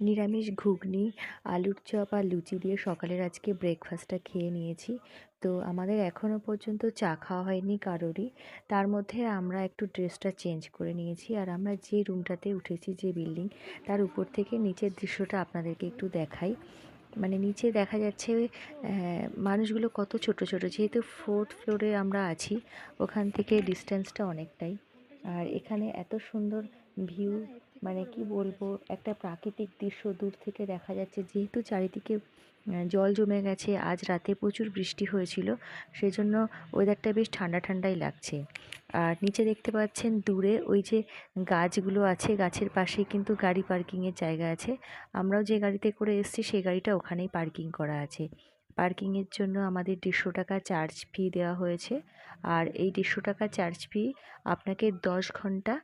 নিরামিষ ঘুগনি, আলুর চপ আর লুচি দিয়ে সকালের আজকে ব্রেকফাস্টটা খেয়ে নিয়েছি। তো আমাদের এখনও পর্যন্ত চা খাওয়া হয়নি কারোরই। তার মধ্যে আমরা একটু ড্রেসটা চেঞ্জ করে নিয়েছি আর আমরা যে রুমটাতে উঠেছি, যে বিল্ডিং তার উপর থেকে নিচের দৃশ্যটা আপনাদেরকে একটু দেখাই। মানে নিচে দেখা যাচ্ছে মানুষগুলো কত ছোট ছোট। যেহেতু ফোর্থ ফ্লোরে আমরা আছি, ওখান থেকে ডিস্টেন্সটা অনেকটাই। আর এখানে এত সুন্দর ভিউ মানে কি বলব, একটা প্রাকৃতিক দৃশ্য দূর থেকে দেখা যাচ্ছে। যেহেতু চারিদিকে জল জমে গেছে, আজ রাতে প্রচুর বৃষ্টি হয়েছিল, সেজন্য ওয়েদারটা বেশ ঠান্ডা ঠান্ডাই লাগছে। আর নিচে দেখতে পাচ্ছেন দূরে ওই যে গাছগুলো আছে, গাছের পাশেই কিন্তু গাড়ি পার্কিংয়ের জায়গা আছে। আমরাও যে গাড়িতে করে এসেছি সেই গাড়িটা ওখানেই পার্কিং করা আছে। পার্কিংয়ের জন্য আমাদের দেড়শো টাকা চার্জ ফি দেওয়া হয়েছে। আর এই দেড়শো টাকা চার্জ ফি আপনাকে দশ ঘণ্টা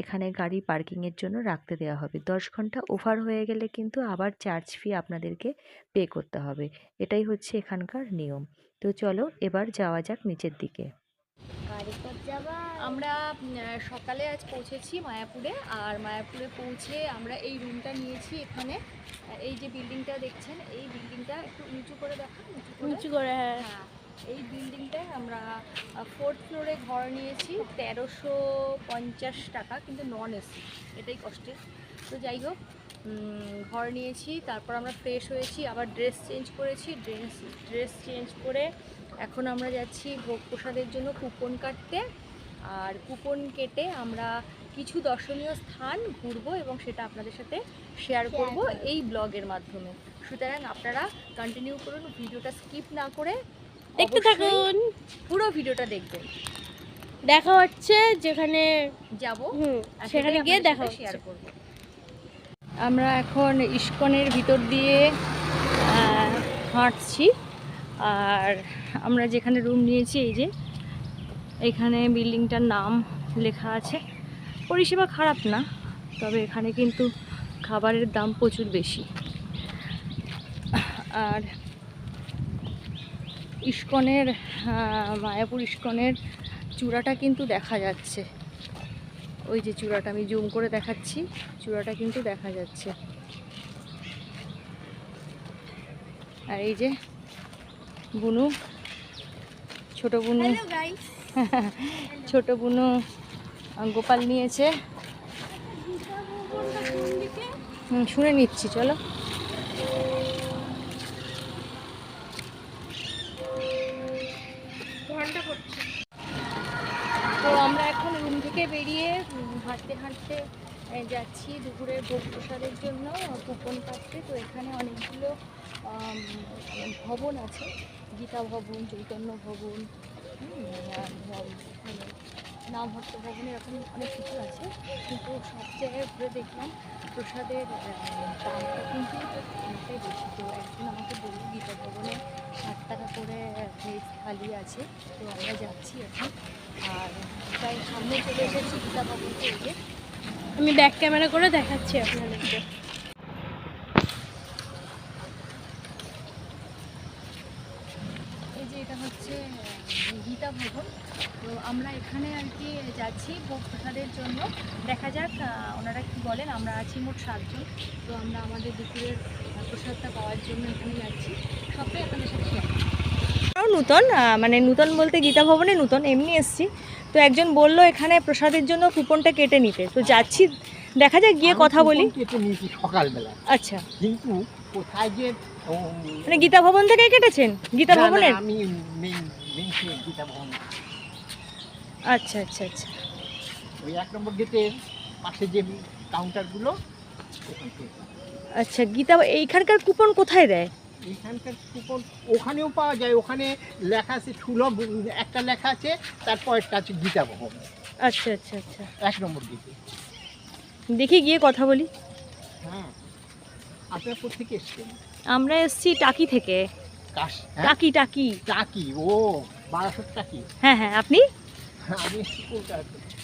এখানে গাড়ি পার্কিংয়ের জন্য রাখতে দেওয়া হবে। দশ ঘণ্টা ওভার হয়ে গেলে কিন্তু আবার চার্জ ফি আপনাদেরকে পে করতে হবে। এটাই হচ্ছে এখানকার নিয়ম। তো চলো এবার যাওয়া যাক নিচের দিকে। আমরা সকালে আজ পৌঁছেছি মায়াপুরে আর মায়াপুরে পৌঁছে আমরা এই রুমটা নিয়েছি এখানে। এই যে বিল্ডিংটা দেখছেন এই বিল্ডিংটা একটু উঁচু করে দেখান উঁচু করে। হ্যাঁ। হ্যাঁ এই বিল্ডিংটায় আমরা ফোর্থ ফ্লোরে ঘর নিয়েছি তেরোশো পঞ্চাশ টাকা কিন্তু নন এসি এটাই কষ্টের তো যাই হোক ঘর নিয়েছি তারপর আমরা ফ্রেশ হয়েছি আবার ড্রেস চেঞ্জ করেছি ড্রেস ড্রেস চেঞ্জ করে এখন আমরা যাচ্ছি ভোগ প্রসাদের জন্য কুপন কাটতে। আর কুপন কেটে আমরা কিছু দর্শনীয় স্থান ঘুরবো এবং সেটা আপনাদের সাথে শেয়ার করব। এই ব্লগের মাধ্যমে। সুতরাং আপনারা কন্টিনিউ করুন ভিডিওটা স্কিপ না করে দেখতে থাকুন। পুরো ভিডিওটা দেখবেন। দেখা হচ্ছে যেখানে যাব। সেখানে গিয়ে দেখা শেয়ার করব। আমরা এখন ইস্কনের ভিতর দিয়ে হাঁটছি। আর আমরা যেখানে রুম নিয়েছি, এই যে এখানে বিল্ডিংটার নাম লেখা আছে। পরিষেবা খারাপ না, তবে এখানে কিন্তু খাবারের দাম প্রচুর বেশি। আর ইস্কনের মায়াপুর ইস্কনের চূড়াটা কিন্তু দেখা যাচ্ছে। ওই যে চূড়াটা আমি জুম করে দেখাচ্ছি, চূড়াটা কিন্তু দেখা যাচ্ছে। আর এই যে বুনু ছোট বুনু। ছোট বুনু গোপাল নিয়েছে। শুনে নিচ্ছি চলো। তো আমরা এখন রুম থেকে বেরিয়ে হাঁটতে হাঁটতে যাচ্ছি দুপুরের ভোগ প্রসাদের জন্য কুপন পাচ্ছে। তো এখানে অনেকগুলো ভবন আছে। গীতা ভবন চৈতন্য ভবন হুম, আর, উম, মানে ভবন এরকম অনেক কিছু আছে। কিন্তু সব জায়গায় ঘুরে দেখলাম প্রসাদের দামটা কিন্তু অনেকটাই বেশি। তো একদিন আমাকে বলল গীতা ভবনে ষাট টাকা করে ভেজ থালি আছে তো আমরা যাচ্ছি এখন। আর প্রায় সামনে চলে এসেছি গীতা ভবন থেকে আমি ব্যাক ক্যামেরা করে দেখাচ্ছি আপনাদেরকে এই যে এটা হচ্ছে আহ, গীতা ভবন তো আমরা এখানে আর কি যাচ্ছি ভোগ প্রসাদের জন্য। দেখা যাক ওনারা কি বলেন। আমরা আছি মোট সাতজন তো আমরা আমাদের দুপুরের প্রসাদটা পাওয়ার জন্য এখানে যাচ্ছি। সবটাই আপনাদের সাথে শেয়ার নূতন মানে নূতন বলতে গীতা ভবনে নূতন এমনি এসছি। তো একজন বলল এখানে প্রসাদের জন্য কুপনটা কেটে নিতে। তো যাচ্ছি দেখা যাক গিয়ে কথা বলি। কুপন কেটে নিয়েছি সকালবেলা। আচ্ছা। কিন্তু কোথায় যে মানে গীতা ভবন থেকেই কেটেছেন? গীতা ভবনের? আমি মেইন মেইন গীতা ভবন। আচ্ছা আচ্ছা আচ্ছা। ওই এক নম্বর গেটের পাশে যে কাউন্টারগুলো আচ্ছা গীতা এইখানকার কুপন কোথায় দেয়? এইখানকার কুপন ওখানেও পাওয়া যায়। ওখানে লেখা আছে সুলভ একটা লেখা আছে তারপরটা আছে গীতা ভবন। আচ্ছা আচ্ছা আচ্ছা। এক নম্বর গেটে। দেখি গিয়ে কথা বলি। হ্যাঁ। আপনার কোথেকে এসছেন? আমরা এসছি টাকি থেকে। কাশ হ্যাঁ? টাকি টাকি। টাকি ও বারাসত টাকি। হ্যাঁ হ্যাঁ আপনি? হ্যাঁ,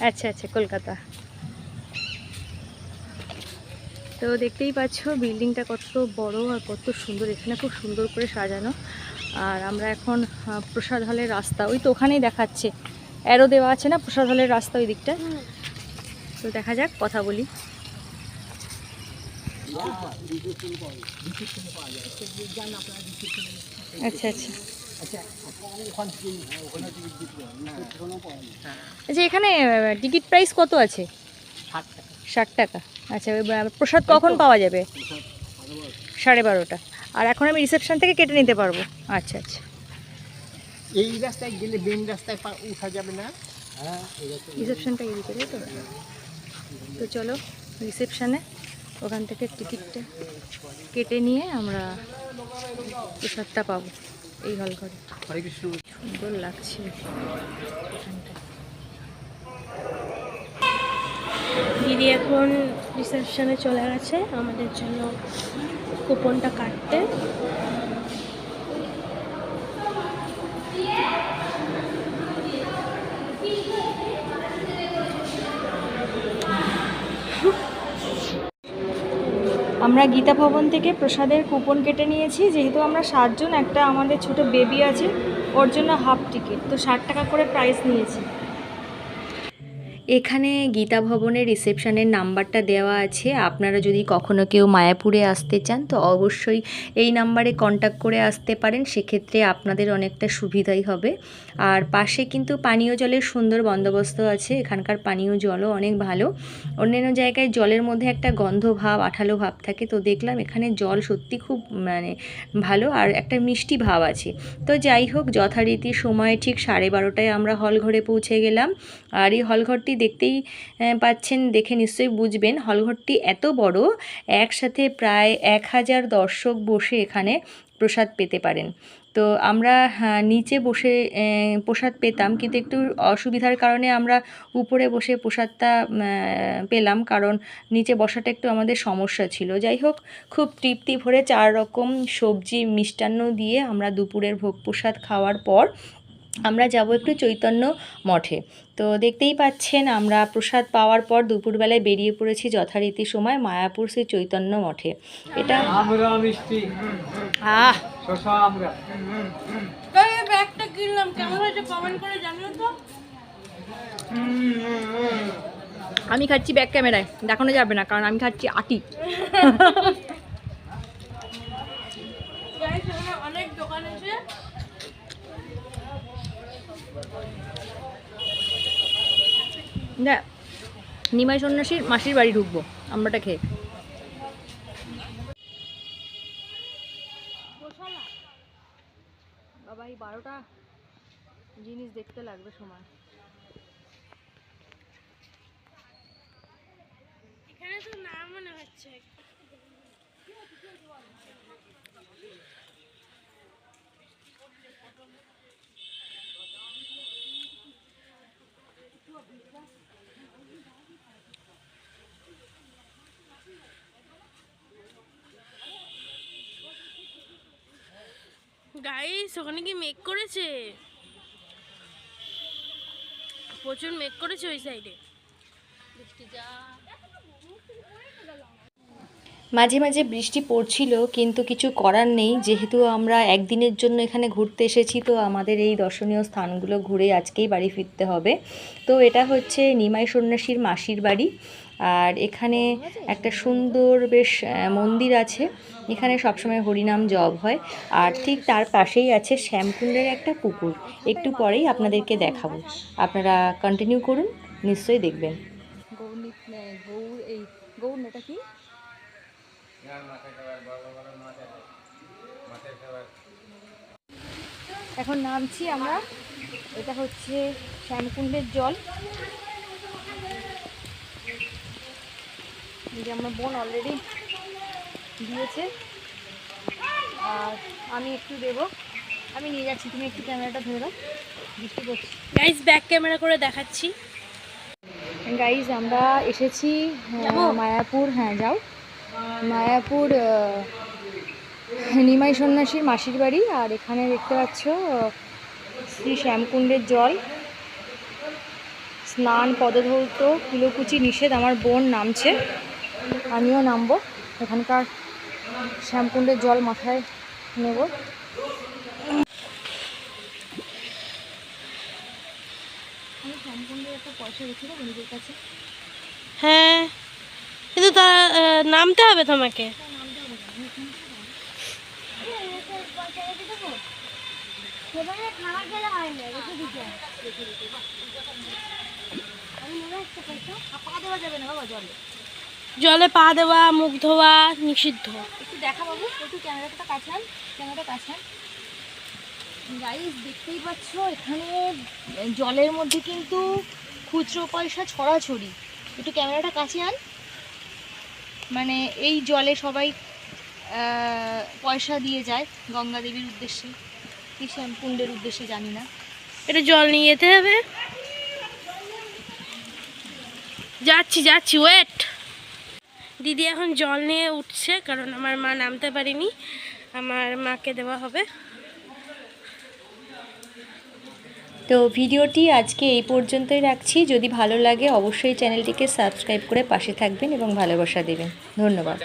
আচ্ছা আচ্ছা কলকাতা। তো দেখতেই পাচ্ছ বিল্ডিংটা কত বড় আর কত সুন্দর এখানে খুব সুন্দর করে সাজানো। আর আমরা এখন প্রসাদ হলের রাস্তা ওই তো ওখানেই দেখাচ্ছে। অ্যারো দেওয়া আছে না প্রসাদ হলের রাস্তা ওই দিকটা? তো দেখা যাক কথা বলি। আচ্ছা আচ্ছা। আচ্ছা হ্যাঁ আচ্ছা এখানে টিকিট প্রাইস কত আছে? ষাট টাকা। আচ্ছা প্রসাদ কখন পাওয়া যাবে? সাড়ে বারোটা। আর এখন আমি রিসেপশন থেকে কেটে নিতে পারব। আচ্ছা আচ্ছা। এই রাস্তায় গেলে বেন রাস্তায় পা- উঠা যাবে না? হ্যাঁ রিসেপশনটা এদিকে তাই তো? তো চলো রিসেপশানে ওখান থেকে টিকিটটা কেটে নিয়ে আমরা প্রসাদটা পাবো। এই হল ঘরে। সুন্দর লাগছে। দিদি এখন রিসেপশনে চলে গেছে। আমাদের জন্য কুপনটা কাটতে। আমরা গীতা ভবন থেকে প্রসাদের কুপন কেটে নিয়েছি। যেহেতু আমরা সাতজন, একটা আমাদের ছোট বেবি আছে, ওর জন্য হাফ টিকিট তো ষাট টাকা করে প্রাইস নিয়েছি। এখানে গীতা ভবনের রিসেপশনের নাম্বারটা দেওয়া আছে। আপনারা যদি কখনো কেউ মায়াপুরে আসতে চান, তো অবশ্যই এই নাম্বারে কন্ট্যাক্ট করে আসতে পারেন। সেক্ষেত্রে আপনাদের অনেকটা সুবিধাই হবে। আর পাশে কিন্তু পানীয় জলের সুন্দর বন্দোবস্ত আছে। এখানকার পানীয় জলও অনেক ভালো। অন্যান্য জায়গায় জলের মধ্যে একটা গন্ধ ভাব আঠালো ভাব থাকে। তো দেখলাম এখানে জল সত্যি খুব মানে ভালো আর একটা মিষ্টি ভাব আছে। তো যাই হোক, যথারীতি সময়ে ঠিক সাড়ে বারোটায় আমরা হল ঘরে পৌঁছে গেলাম। আর এই হলঘরটি দেখতেই পাচ্ছেন, দেখে নিশ্চয়ই বুঝবেন, হলঘরটি এত বড়, একসাথে প্রায় এক হাজার দর্শক বসে এখানে প্রসাদ পেতে পারেন। তো আমরা নিচে বসে প্রসাদ পেতাম, কিন্তু একটু অসুবিধার কারণে আমরা উপরে বসে প্রসাদটা পেলাম, কারণ নিচে বসাটা একটু আমাদের সমস্যা ছিল। যাই হোক, খুব তৃপ্তি ভরে চার রকম সবজি মিষ্টান্ন দিয়ে আমরা দুপুরের ভোগ প্রসাদ খাওয়ার পর আমরা যাব একটু চৈতন্য মঠে। তো দেখতেই পাচ্ছেন আমরা প্রসাদ পাওয়ার পর দুপুরবেলায় বেরিয়ে পড়েছি যথারীতি সময় মায়াপুর শ্রী চৈতন্য মঠে। এটা আহ! শশা আমরা। এই ব্যাগটা কিনলাম কেমন হয়েছে কমেন্ট করে জানিও তো। আমি খাচ্ছি ব্যাক ক্যামেরায় দেখানো যাবে না কারণ আমি খাচ্ছি আটি Guys, এখানে অনেক দোকান আছে দেখ নিমাই সন্ন্যাসীর মাসির বাড়ি ঢুকবো আমরাটা খেয়ে। বাবা এই বারোটা জিনিস দেখতে লাগবে সময়। এখানে তো না মনে হচ্ছে। গাইস ওখানে কি মেক করেছে? প্রচুর মেক করেছে ওই সাইডে মাঝে মাঝে বৃষ্টি পড়ছিল, কিন্তু কিছু করার নেই। যেহেতু আমরা একদিনের জন্য এখানে ঘুরতে এসেছি, তো আমাদের এই দর্শনীয় স্থানগুলো ঘুরে আজকেই বাড়ি ফিরতে হবে। তো এটা হচ্ছে নিমাই সন্ন্যাসীর মাসির বাড়ি। আর এখানে একটা সুন্দর বেশ মন্দির আছে। এখানে সবসময় হরিনাম জব হয়। আর ঠিক তার পাশেই আছে শ্যামকুণ্ডের একটা পুকুর। একটু পরেই আপনাদেরকে দেখাবো। আপনারা কন্টিনিউ করুন, নিশ্চয়ই দেখবেন। গৌর এই গৌর কি? এখন নামছি আমরা। এটা হচ্ছে শ্যামকুণ্ডের জল। যে আমার বোন অলরেডি দিয়েছে। আর আমি একটু দেবো। আমি নিয়ে যাচ্ছি তুমি একটু ক্যামেরাটা ধরে দাও বৃষ্টি গাইস ব্যাক ক্যামেরা করে দেখাচ্ছি। গাইজ আমরা এসেছি আহ, মায়াপুর হ্যাঁ যাও। মায়াপুর নিমাই সন্ন্যাসীর মাসির বাড়ি আর এখানে দেখতে পাচ্ছ শ্রী শ্যামকুণ্ডের জল। স্নান পদধৌত কুলোকুচি নিষেধ আমার বোন নামছে। আমিও নামবো। এখানকার শ্যামকুণ্ডের জল মাথায় নেব। শ্যামকুণ্ডের একটা পয়সা রেখে দেবো নিজের কাছে। হ্যাঁ। কিন্তু তা নামতে হবে তোমাকে। জলে পা দেওয়া, মুখ ধোয়া, নিষিদ্ধ। একটু দেখা একটু ক্যামেরাটা ক্যামেরাটা কাছান দেখতেই পাচ্ছ, এখানে জলের মধ্যে কিন্তু খুচরো পয়সা ছড়াছড়ি। একটু ক্যামেরাটা কাছে আন। মানে এই জলে সবাই পয়সা দিয়ে যায় গঙ্গা দেবীর উদ্দেশ্যে, কি কুণ্ডের উদ্দেশ্যে জানি না। এটা জল নিয়ে যেতে হবে। যাচ্ছি যাচ্ছি ওয়েট দিদি এখন জল নিয়ে উঠছে, কারণ আমার মা নামতে পারেনি। আমার মাকে দেওয়া হবে। তো ভিডিওটি আজকে এই পর্যন্তই রাখছি। যদি ভালো লাগে, অবশ্যই চ্যানেলটিকে সাবস্ক্রাইব করে পাশে থাকবেন এবং ভালোবাসা দেবেন। ধন্যবাদ।